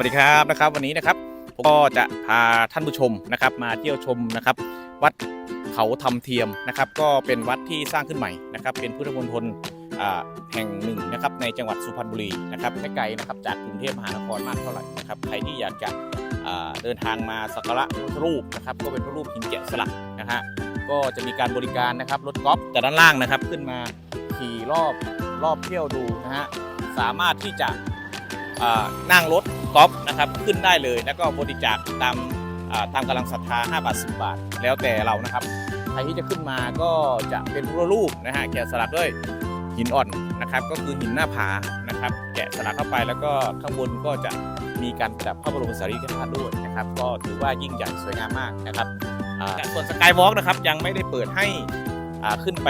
วัสดีครับนะครับวันนี้นะครับผมก็จะพาท่านผู้ชมนะครับ มาเที่ยวชมนะครับ วัดเขาทำเทียมนะครับ ก็เป็นวัดที่สร้างขึ้นใหม่นะครับ เป็นพุทธมณฑลแห่งหนึ่งนะครับในจังหวัดสุพรรณบุรีนะครับไม่ไกลนะครับจากกรุงเทพมหานครมากเท่าไหร่นะครับใครที่อยากจะเดินทางมาสักการะพระรูปนะครับ ก็เป็นพระรูปหินแกะสลักนะฮะก็จะมีการบริการนะครับรถกอล์ฟจากด้านล่างนะครับขึ้นมาขี่รอบรอบเที่ยวดูนะฮะสามารถที่จะนั่งรถ กอล์ฟนะครับขึ้นได้เลยแล้วก็บริจาคตามตามกำลังศรัทธา 5 บาท 10 บาท แล้วแต่เรานะครับใครที่จะขึ้นมาก็จะเป็นพระรูปนะฮะแกะสลักด้วยหินอ่อนนะครับ ก็คือหินหน้าผานะครับ แกะสลักเข้าไปแล้วก็ข้างบนก็จะมีการประดับพระบรมสารีริกธาตุด้วยนะครับ ก็ถือว่ายิ่งใหญ่สวยงามมากนะครับส่วนสกายวอล์กนะครับยังไม่ได้เปิดให้ ขึ้นไป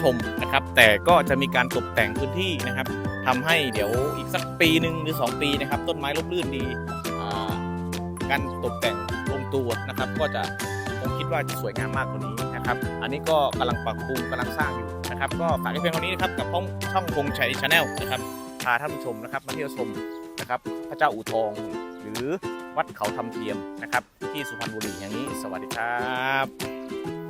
ชมนะครับ แต่ก็จะมีการตกแต่งพื้นที่นะครับทำให้เดี๋ยวอีกสักปีหนึ่งหรือ 2 ปีนะครับ ต้นไม้ร่มรื่นดีการตกแต่งลงตัวนะครับ ก็จะผมคิดว่าจะสวยงามมากกว่านี้นะครับ อันนี้ก็กำลังปรับปรุงกำลังสร้างอยู่นะครับ ก็ฝากให้เพียงเท่านี้นะครับกับช่องช่องพงชัยชาแนลนะครับพาท่านผู้ชมนะครับมาเที่ยวชมนะครับ พระเจ้าอู่ทอง หรือวัดเขาทำเทียมนะครับ ที่สุพรรณบุรีอย่างนี้ สวัสดีครับ